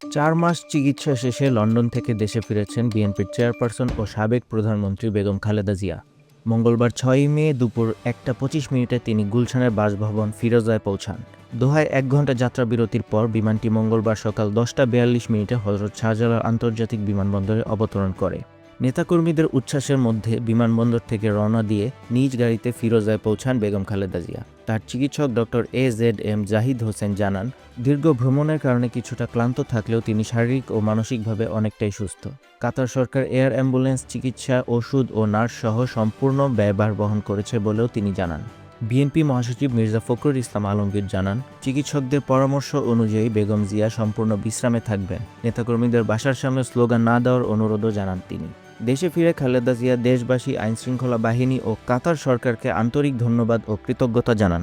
চার মাস চিকিৎসা শেষে লন্ডন থেকে দেশে ফিরেছেন বিএনপির চেয়ারপারসন ও সাবেক প্রধানমন্ত্রী বেগম খালেদা জিয়া। মঙ্গলবার ছয়ই মে দুপুর একটা পঁচিশ মিনিটে তিনি গুলশানের বাসভবন ফিরোজায় পৌঁছান। দোহায় এক ঘণ্টা যাত্রা বিরতির পর বিমানটি মঙ্গলবার সকাল দশটা বিয়াল্লিশ মিনিটে হজরত শাহজালাল আন্তর্জাতিক বিমানবন্দরে অবতরণ করে। নেতাকর্মীদের উচ্ছ্বাসের মধ্যে বিমানবন্দর থেকে রওনা দিয়ে নিজ গাড়িতে ফিরোজায় পৌঁছান বেগম খালেদা জিয়া। তার চিকিৎসক doctor A Z M Zahid Hossain জানান, দীর্ঘ ভ্রমণের কারণে কিছুটা ক্লান্ত থাকলেও তিনি শারীরিক ও মানসিকভাবে অনেকটাই সুস্থ। কাতার সরকার এয়ার অ্যাম্বুলেন্স, চিকিৎসা, ওষুধ ও নার্স সহ সম্পূর্ণ ব্যয়ভার বহন করেছে বলেও তিনি জানান। বিএনপি মহাসচিব মির্জা ফখরুল ইসলাম আলমগীর জানান, চিকিৎসকদের পরামর্শ অনুযায়ী বেগম জিয়া সম্পূর্ণ বিশ্রামে থাকবেন। নেতাকর্মীদের বাসার সামনে স্লোগান না দেওয়ার অনুরোধও জানান তিনি। দেশে ফিরে খালেদা জিয়া দেশবাসী, আইনশৃঙ্খলা বাহিনী ও কাতার সরকারকে আন্তরিক ধন্যবাদ ও কৃতজ্ঞতা জানান।